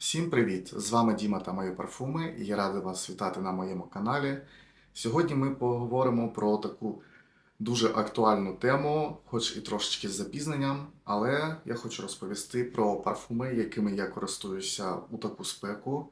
Всім привіт! З вами Діма та мої парфуми, і я радий вас вітати на моєму каналі. Сьогодні ми поговоримо про таку дуже актуальну тему, хоч і трошечки з запізненням, але я хочу розповісти про парфуми, якими я користуюся у таку спеку.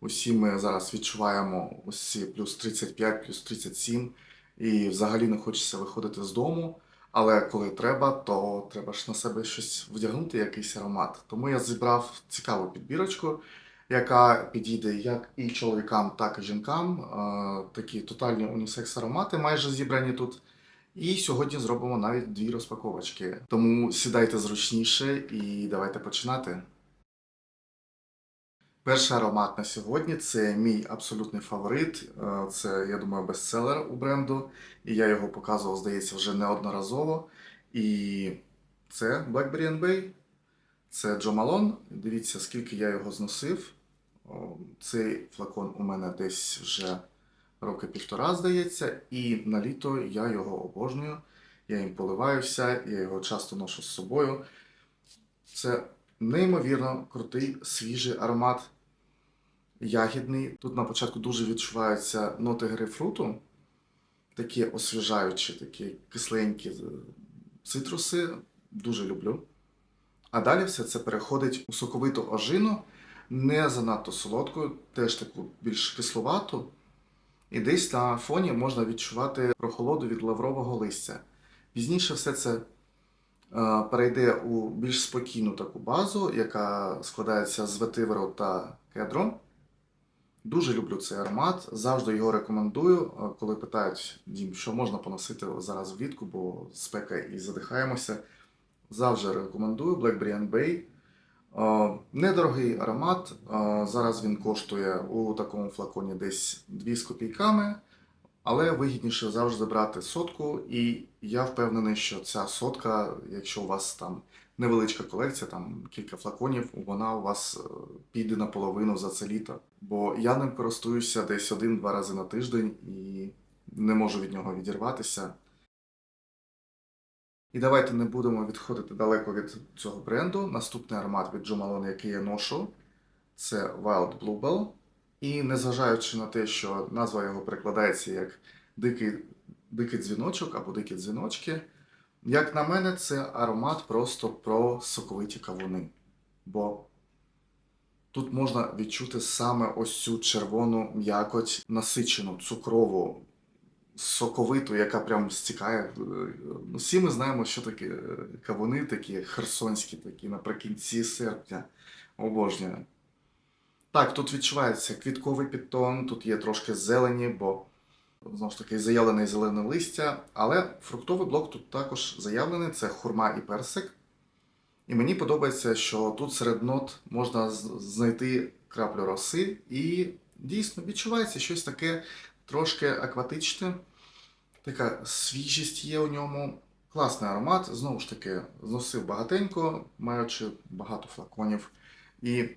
Усі ми зараз відчуваємо ці плюс 35, плюс 37, і взагалі не хочеться виходити з дому. Але коли треба, то треба ж на себе щось вдягнути, якийсь аромат. Тому я зібрав цікаву підбірочку, яка підійде як і чоловікам, так і жінкам. Е, Такі тотальні унісекс аромати майже зібрані тут. І сьогодні зробимо навіть дві розпаковочки. Тому сідайте зручніше і давайте починати. Перший аромат на сьогодні це мій абсолютний фаворит. Е, Це, я думаю, бестселер у бренду. І я його показував, здається, вже неодноразово. І це Blackberry Bay. Це Джо Малон. Дивіться, скільки я його зносив. Цей флакон у мене десь вже роки півтора, здається, і на літо я його обожнюю. Я їм поливаюся, я його часто ношу з собою. Це неймовірно крутий свіжий аромат. Ягідний. Тут на початку дуже відчуваються ноти грейпфруту, такі освіжаючі, такі кисленькі е, цитруси. Дуже люблю. А далі все це переходить у соковиту ожину, не занадто солодку, теж таку більш кисловату. І десь на фоні можна відчувати прохолоду від лаврового листя. Пізніше все це е, перейде у більш спокійну таку базу, яка складається з ветиверу та кедру. Дуже люблю цей аромат, завжди його рекомендую. Е, Коли питають, Дім, що можна поносити зараз влітку, бо спека і задихаємося. Завжди рекомендую Blackberry Bay. Е, Недорогий аромат. Е, Зараз він коштує у такому флаконі десь 2 з копійками, але вигідніше завжди брати сотку. І я впевнений, що ця сотка, якщо у вас там невеличка колекція, там кілька флаконів, вона у вас е, піде наполовину за це літо. Бо я ним користуюся десь один-два рази на тиждень і не можу від нього відірватися. І давайте не будемо відходити далеко від цього бренду. Наступний аромат від Jo Malone, який я ношу, це Wild Bluebell. І незважаючи на те, що назва його перекладається як дикий, дикий дзвіночок або дикі дзвіночки, як на мене, це аромат просто про соковиті кавуни. Бо тут можна відчути саме ось цю червону м'якоть, насичену, цукрову, соковиту, яка прям стікає. Е, Всі ми знаємо, що таке е, кавуни, такі херсонські, такі наприкінці серпня. Обожнюю. Так, тут відчувається квітковий підтон, тут є трошки зелені, бо знову ж таки заявлене зелене листя, але фруктовий блок тут також заявлений це хурма і персик. І мені подобається, що тут серед нот можна знайти краплю роси, і дійсно відчувається щось таке трошки акватичне, така свіжість є у ньому. Класний аромат. Знову ж таки, зносив багатенько, маючи багато флаконів. І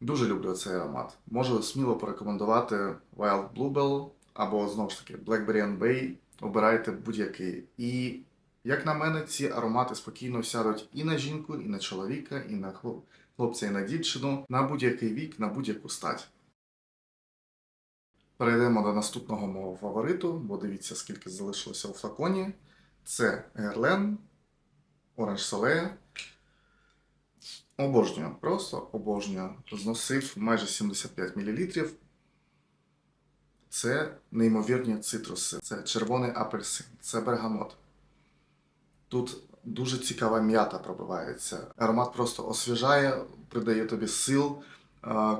дуже люблю цей аромат. Можу сміло порекомендувати Wild Bluebell або знову ж таки Blackberry Bay. Обирайте будь-який. І, як на мене, ці аромати спокійно сядуть і на жінку, і на чоловіка, і на хлопця, і на дівчину, на будь-який вік, на будь-яку стать. Перейдемо до наступного мого фавориту, бо дивіться, скільки залишилося у флаконі. Це Герлен Orange Soleil. Обожнюю, просто обожнюю. Зносив майже 75 мл. Це неймовірні цитруси, це червоний апельсин, це бергамот. Тут дуже цікава м'ята пробивається. Аромат просто освіжає, придає тобі сил.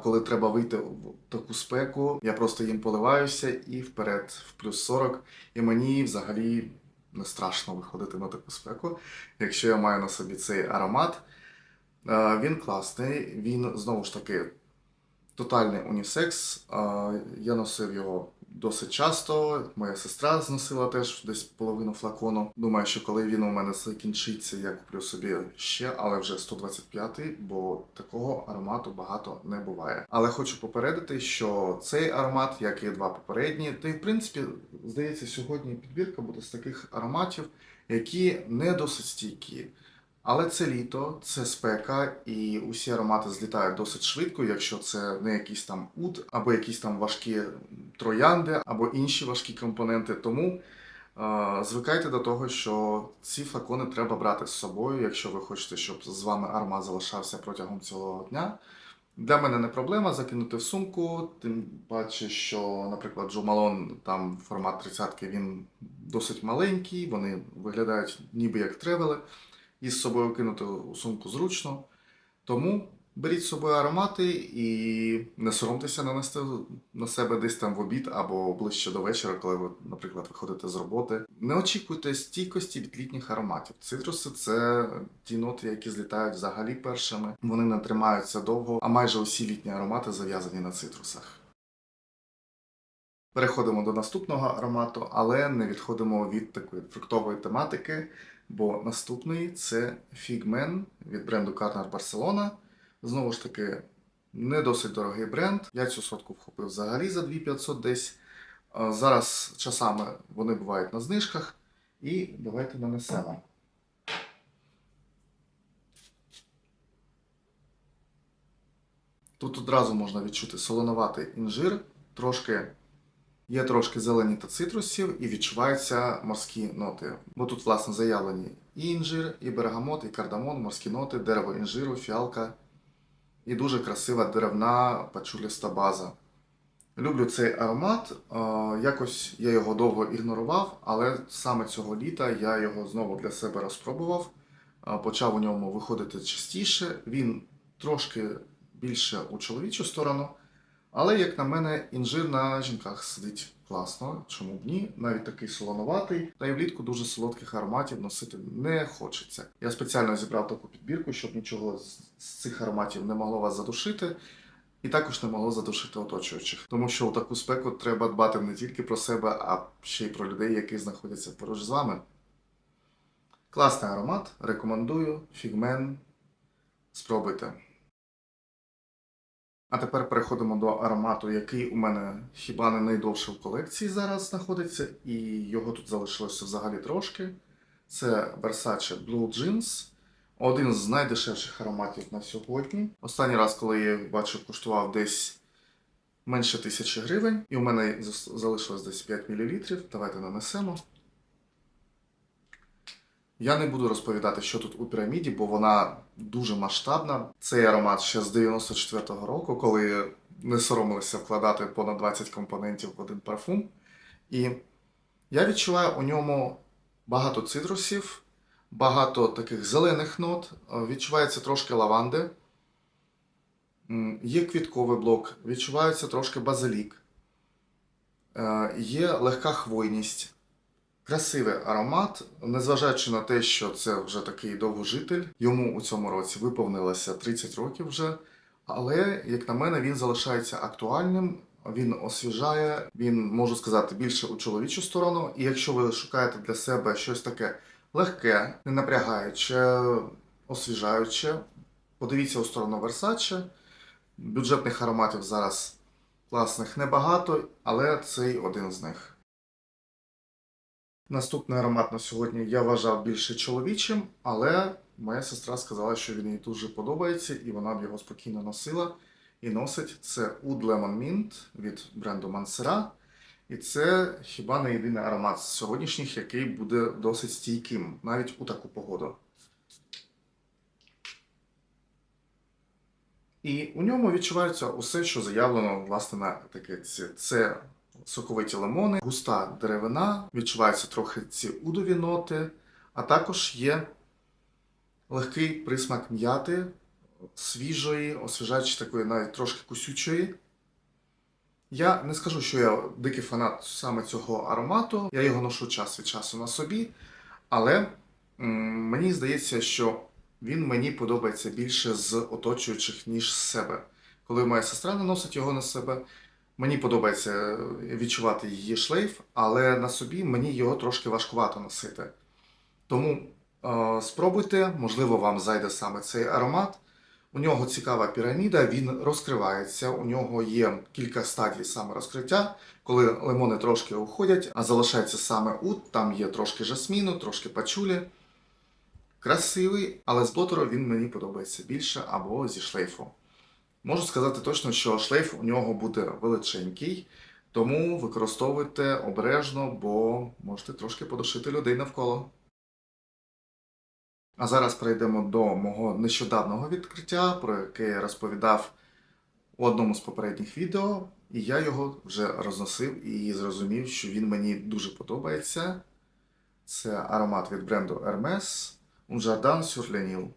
Коли треба вийти в таку спеку, я просто їм поливаюся і вперед, в плюс 40. І мені взагалі не страшно виходити на таку спеку, якщо я маю на собі цей аромат. Він класний, він знову ж таки тотальний унісекс. Я носив його досить часто. Моя сестра зносила теж десь половину флакону. Думаю, що коли він у мене закінчиться, я куплю собі ще, але вже 125-й, бо такого аромату багато не буває. Але хочу попередити, що цей аромат, як і два попередні, та й в принципі, здається, сьогодні підбірка буде з таких ароматів, які не досить стійкі. Але це літо, це спека, і усі аромати злітають досить швидко, якщо це не якийсь там ут, або якісь там важкі троянди, або інші важкі компоненти. Тому е, звикайте до того, що ці флакони треба брати з собою, якщо ви хочете, щоб з вами аромат залишався протягом цілого дня. Для мене не проблема закинути в сумку, тим паче, що, наприклад, Джо Малон, там формат 30 він досить маленький, вони виглядають ніби як тревели, і з собою кинути у сумку зручно. Тому беріть з собою аромати і не соромтеся нанести на себе десь там в обід або ближче до вечора, коли ви, наприклад, виходите з роботи. Не очікуйте стійкості від літніх ароматів. Цитруси це ті ноти, які злітають взагалі першими. Вони не тримаються довго, а майже усі літні аромати зав'язані на цитрусах. Переходимо до наступного аромату, але не відходимо від такої фруктової тематики, бо наступний це Figman від бренду Carner Barcelona. Знову ж таки, не досить дорогий бренд. Я цю сотку вхопив взагалі за 2500 десь. Зараз часами вони бувають на знижках. І давайте нанесемо. Тут одразу можна відчути солоноватий інжир, трошки є трошки зелені та цитрусів і відчуваються морські ноти. Бо тут, власне, заявлені і інжир, і бергамот, і кардамон, морські ноти, дерево інжиру, фіалка і дуже красива деревна пачуліста база. Люблю цей аромат. е, Якось я його довго ігнорував, але саме цього літа я його знову для себе розпробував. Е, Почав у ньому виходити частіше. Він трошки більше у чоловічу сторону. Але, як на мене, інжир на жінках сидить класно. Чому б ні? Навіть такий солоноватий. Та й влітку дуже солодких ароматів носити не хочеться. Я спеціально зібрав таку підбірку, щоб нічого з цих ароматів не могло вас задушити. І також не могло задушити оточуючих, тому що у таку спеку треба дбати не тільки про себе, а ще й про людей, які знаходяться поруч з вами. Класний аромат, рекомендую. Фігмен. Спробуйте. А тепер переходимо до аромату, який у мене хіба не найдовше в колекції зараз знаходиться, і його тут залишилося взагалі трошки. Це Versace Blue Jeans. Один з найдешевших ароматів на сьогодні. Останній раз, коли я його бачив, коштував десь менше тисячі гривень, і у мене залишилось десь 5 мл. Давайте нанесемо. Я не буду розповідати, що тут у піраміді, бо вона дуже масштабна. Цей аромат ще з 94-го року, коли не соромилися вкладати понад 20 компонентів в один парфум. І я відчуваю у ньому багато цитрусів, багато таких зелених нот, е, відчувається трошки лаванди. Є квітковий блок, відчувається трошки базилік. Е, Є легка хвойність. Красивий аромат, незважаючи на те, що це вже такий довгожитель, йому у цьому році виповнилося 30 років вже. Але, як на мене, він залишається актуальним, він освіжає, він, можу сказати, більше у чоловічу сторону. І якщо ви шукаєте для себе щось таке легке, не напрягаюче, освіжаюче, подивіться у сторону Versace. Бюджетних ароматів зараз класних небагато, але цей один з них. Наступний аромат на сьогодні я вважав більше чоловічим, але моя сестра сказала, що він їй дуже подобається, і вона б його спокійно носила і носить. Це Oud Lemon Mint від бренду Mansera. І це хіба не єдиний аромат з сьогоднішніх, який буде досить стійким, навіть у таку погоду. І у ньому відчувається усе, що заявлено власне на етикетці. Це соковиті лимони, густа деревина, відчуваються трохи ці удові ноти, а також є легкий присмак м'яти, свіжої, освіжаючи такої навіть трошки кусючої. Я не скажу, що я дикий фанат саме цього аромату. Я його ношу час від часу на собі, але мені здається, що він мені подобається більше з оточуючих, ніж з себе. Коли моя сестра наносить його на себе, мені подобається відчувати її шлейф, але на собі мені його трошки важкувато носити. Тому е, спробуйте, можливо, вам зайде саме цей аромат. У нього цікава піраміда, він розкривається, у нього є кілька стадій саме розкриття, коли лимони трошки уходять, а залишається саме ут, там є трошки жасміну, трошки пачулі. красивий, але з блотеру він мені подобається більше або зі шлейфу. Можу сказати точно, що шлейф у нього буде величенький, тому використовуйте обережно, бо можете трошки подушити людей навколо. А зараз перейдемо до мого нещодавнього відкриття, про яке я розповідав у одному з попередніх відео, і я його вже розносив і зрозумів, що він мені дуже подобається. Це аромат від бренду Hermes Un Jardin sur Lenil.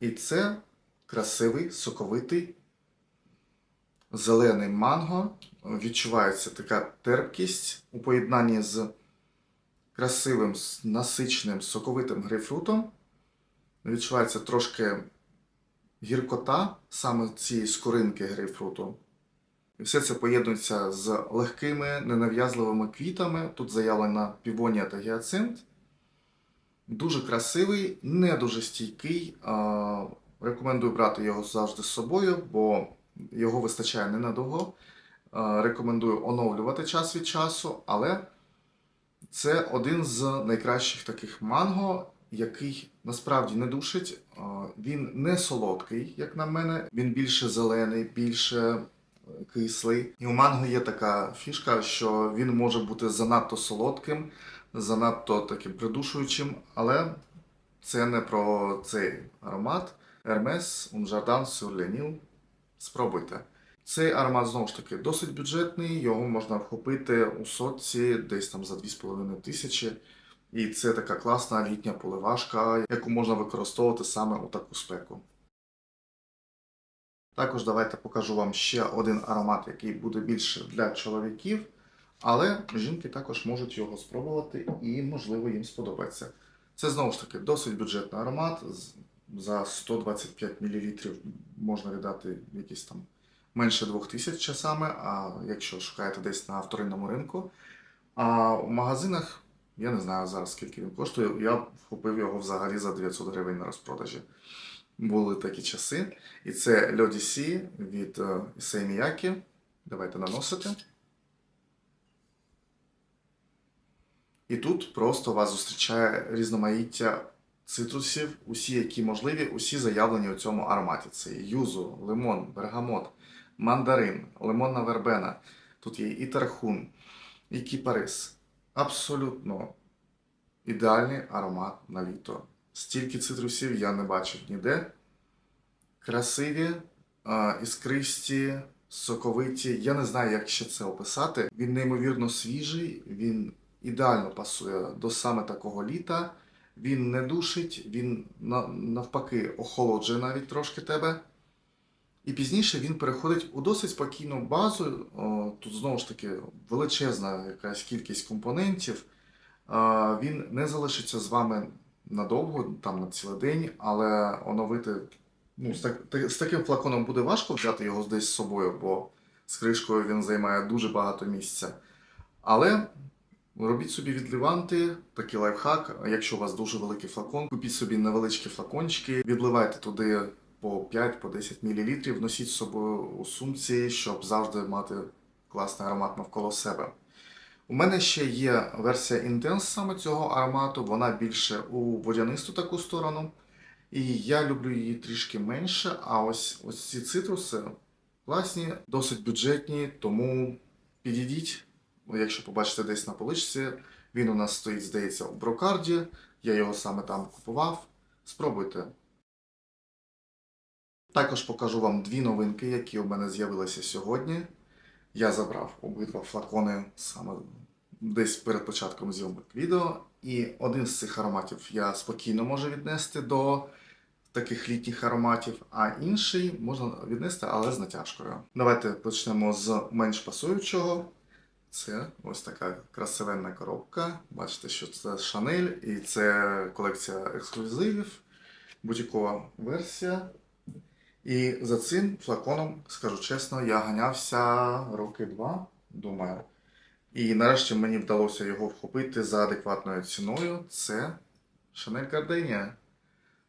І це красивий, соковитий, зелений манго. Відчувається така терпкість у поєднанні з красивим, насиченим, соковитим грейпфрутом. Відчувається трошки гіркота саме цієї скоринки грейпфруту. І все це поєднується з легкими, ненав'язливими квітами. Тут заявлена півонія та гіацинт. Дуже красивий, не дуже стійкий. Рекомендую брати його завжди з собою, бо його вистачає ненадовго. Рекомендую оновлювати час від часу, але це один з найкращих таких манго, який насправді не душить. Він не солодкий, як на мене. Він більше зелений, більше е, кислий. І у манго є така фішка, що він може бути занадто солодким, занадто таким придушуючим, але це не про цей аромат. Hermes Un Jardin sur le Nil. Спробуйте. Цей аромат знову ж таки досить бюджетний, його можна вхопити у сотці десь там за 2,5 тисячі. І це така класна літня поливашка, яку можна використовувати саме у таку спеку. Також давайте покажу вам ще один аромат, який буде більше для чоловіків, але жінки також можуть його спробувати і, можливо, їм сподобається. Це знову ж таки досить бюджетний аромат. За 125 мл можна віддати якісь там менше 2000 часами, а якщо шукаєте десь на вторинному ринку. А в магазинах я не знаю зараз скільки він коштує. Я вхопив його взагалі за 900 гривень на розпродажі. Були такі часи. І це Льоді Сі від е, Miyake. Давайте наносити. І тут просто вас зустрічає різноманіття цитрусів, усі, які можливі, усі заявлені у цьому ароматі. Це юзу, лимон, бергамот, мандарин, лимонна вербена. Тут є і тархун, і кіпарис. Абсолютно ідеальний аромат на літо. Стільки цитрусів я не бачив ніде. Красиві, іскристі, соковиті. Я не знаю, як ще це описати. Він неймовірно свіжий, він ідеально пасує до саме такого літа. Він не душить, він навпаки охолоджує навіть трошки тебе. І пізніше він переходить у досить спокійну базу. Тут знову ж таки величезна якась кількість компонентів. Він не залишиться з вами надовго, там на цілий день, але оновити. Ну, з, так, з таким флаконом буде важко взяти його десь з собою, бо з кришкою він займає дуже багато місця. Але робіть собі відливанти, такий лайфхак. Якщо у вас дуже великий флакон, купіть собі невеличкі флакончики, відливайте туди по 5-10 мл, носіть з собою у сумці, щоб завжди мати класний аромат навколо себе. У мене ще є версія Intense саме цього аромату, вона більше у водянисту таку сторону. І я люблю її трішки менше, а ось, ось ці цитруси класні, досить бюджетні, тому підійдіть, якщо побачите десь на поличці. Він у нас стоїть, здається, у брокарді. Я його саме там купував. Спробуйте. Також покажу вам дві новинки, які у мене з'явилися сьогодні. Я забрав обидва флакони саме десь перед початком зйомок відео. І один з цих ароматів я спокійно можу віднести до таких літніх ароматів, а інший можна віднести, але з натяжкою. Давайте почнемо з менш пасуючого. Це ось така красивенна коробка. Бачите, що це Шанель, і це колекція ексклюзивів, бутікова версія. І за цим флаконом, скажу чесно, я ганявся роки два, думаю. І нарешті мені вдалося його вхопити за адекватною ціною. Це Chanel Gardenia.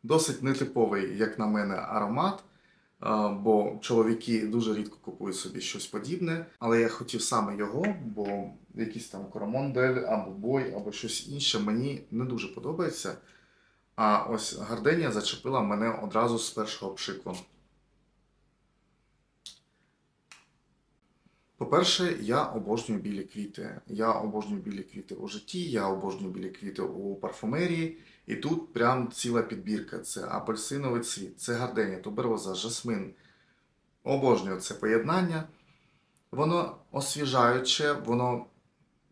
Досить нетиповий, як на мене, аромат, бо чоловіки дуже рідко купують собі щось подібне. Але я хотів саме його, бо якийсь там коромондель або бой, або щось інше мені не дуже подобається. А ось гарденія зачепила мене одразу з першого пшику. По-перше, я обожнюю білі квіти. Я обожнюю білі квіти у житті, я обожнюю білі квіти у парфумерії. І тут прям ціла підбірка. Це апельсиновий цвіт, це гарденія, тубероза, жасмин. Обожнюю це поєднання. Воно освіжаюче, воно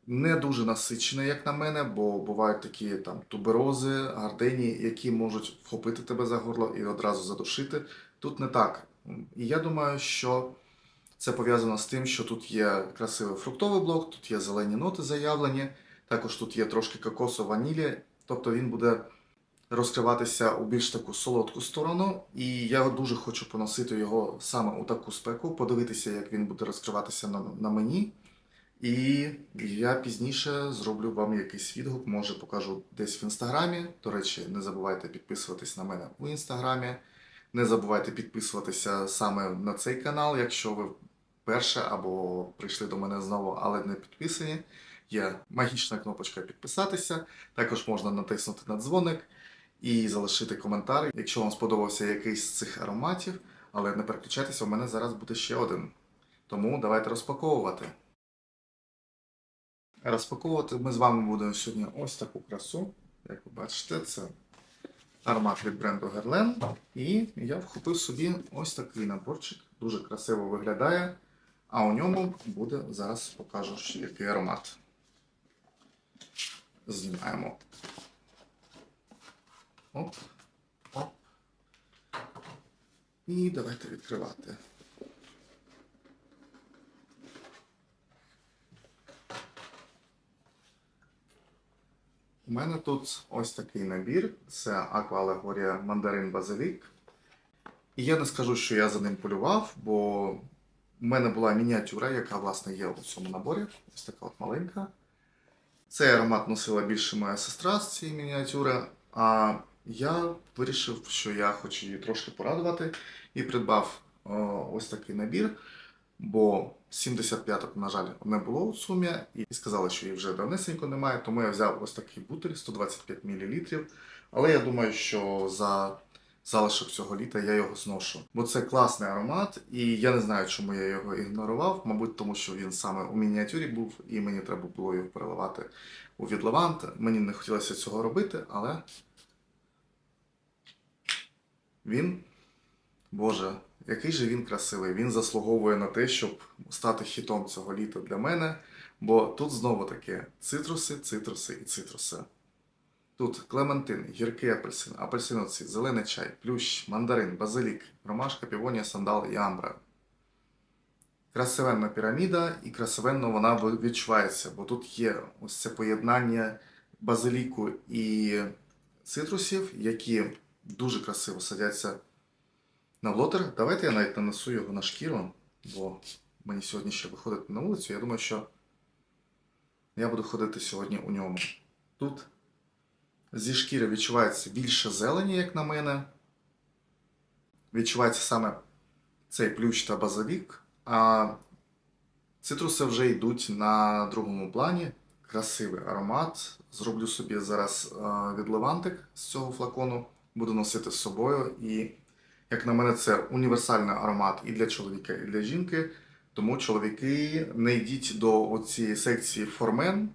не дуже насичене, як на мене, бо бувають такі там туберози, гарденії, які можуть вхопити тебе за горло і одразу задушити. Тут не так. І я думаю, що це пов'язано з тим, що тут є красивий фруктовий блок, тут є зелені ноти заявлені, також тут є трошки кокосу, ванілі, тобто він буде розкриватися у більш таку солодку сторону. І я дуже хочу поносити його саме у таку спеку, подивитися, як він буде розкриватися на, на мені. І я пізніше зроблю вам якийсь відгук, може покажу десь в інстаграмі. До речі, не забувайте підписуватись на мене у інстаграмі. Не забувайте підписуватися саме на цей канал, якщо ви вперше або прийшли до мене знову, але не підписані. Є магічна кнопочка підписатися. Також можна натиснути на дзвоник і залишити коментар, якщо вам сподобався якийсь з цих ароматів. Але не переключайтеся, у мене зараз буде ще один. Тому давайте розпаковувати. Розпаковувати ми з вами будемо сьогодні ось таку красу. Як ви бачите, це аромат від бренду Guerlain. І я вхопив собі ось такий наборчик. Дуже красиво виглядає. А у ньому буде, зараз покажу, який аромат. Знімаємо. Оп. Оп. І давайте відкривати. У мене тут ось такий набір. Це Aqua Allegoria Мандарин Базилік. І я не скажу, що я за ним полював, бо в мене була мініатюра, яка, власне, є у цьому наборі. Ось така от маленька. Цей аромат носила більше моя сестра з цієї мініатюри. А я вирішив, що я хочу її трошки порадувати і придбав о, ось такий набір. Бо 75-ок, на жаль, не було у сумі, і сказали, що її вже давнесенько немає, тому я взяв ось такий бутиль 125 мл. Але я думаю, що за залишок цього літа я його зношу. Бо це класний аромат, і я не знаю, чому я його ігнорував. Мабуть, тому що він саме у мініатюрі був, і мені треба було його переливати у відлавант. Мені не хотілося цього робити, але він, Боже, який же він красивий. Він заслуговує на те, щоб стати хітом цього літа для мене. Бо тут знову таки цитруси, цитруси і цитруси. Тут клементин, гіркий апельсин, апельсиноцвіт, зелений чай, плющ, мандарин, базилік, ромашка, півонія, сандал і амбра. Красивенна піраміда, і красивенно вона відчувається, бо тут є ось це поєднання базиліку і цитрусів, які дуже красиво садяться на блотер. Давайте я навіть нанесу його на шкіру, бо мені сьогодні ще виходити на вулицю. Я думаю, що я буду ходити сьогодні у ньому. Тут зі шкіри відчувається більше зелені, як на мене. Відчувається саме цей плющ та базилік, а цитруси вже йдуть на другому плані. Красивий аромат. Зроблю собі зараз відливантик з цього флакону, буду носити з собою. І, як на мене, це універсальний аромат і для чоловіка, і для жінки. Тому чоловіки не йдіть до цієї секції формен,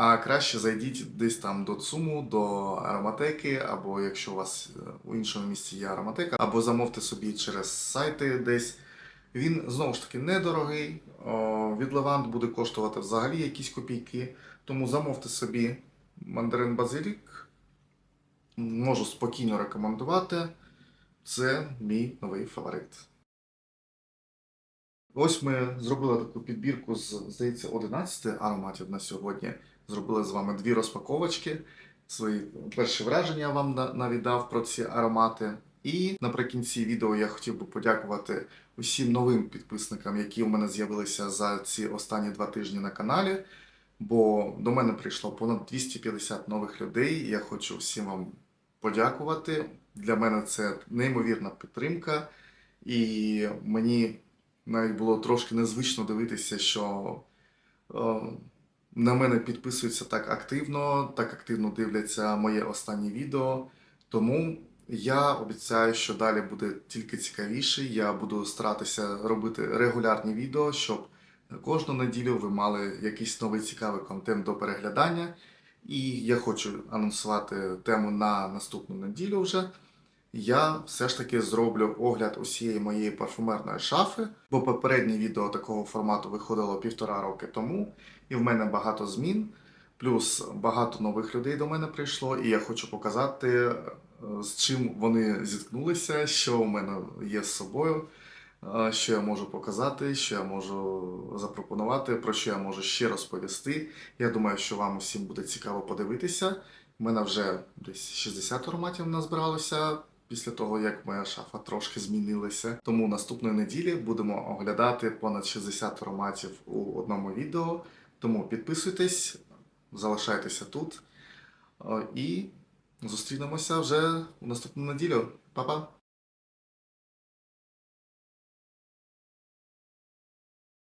а краще зайдіть десь там до ЦУМу, до ароматеки, або якщо у вас у іншому місці є ароматека, або замовте собі через сайти десь. Він знову ж таки недорогий. Від Левант буде коштувати взагалі якісь копійки. Тому замовте собі мандарин базилік. Можу спокійно рекомендувати. Це мій новий фаворит. Ось ми зробили таку підбірку з, здається, 11 ароматів на сьогодні. Зробили з вами дві розпаковочки. Свої перші враження я вам навіть дав про ці аромати. І наприкінці відео я хотів би подякувати усім новим підписникам, які у мене з'явилися за ці останні два тижні на каналі. Бо до мене прийшло понад 250 нових людей. і Я хочу всім вам подякувати. Для мене це неймовірна підтримка, і мені навіть було трошки незвично дивитися, що е, на мене підписуються так активно, так активно дивляться моє останнє відео. Тому я обіцяю, що далі буде тільки цікавіше. Я буду старатися робити регулярні відео, щоб кожну неділю ви мали якийсь новий цікавий контент до переглядання. І я хочу анонсувати тему на наступну неділю вже. Я все ж таки зроблю огляд усієї моєї парфумерної шафи, бо попереднє відео такого формату виходило півтора роки тому, і в мене багато змін, плюс багато нових людей до мене прийшло, і я хочу показати, е, з чим вони зіткнулися, що у мене є з собою, е, що я можу показати, що я можу запропонувати, про що я можу ще розповісти. Я думаю, що вам усім буде цікаво подивитися. У мене вже десь 60 ароматів назбиралося після того, як моя шафа трошки змінилася. Тому наступної неділі будемо оглядати понад 60 ароматів у одному відео. Тому підписуйтесь, залишайтеся тут Е, і зустрінемося вже у наступну неділю. Па-па!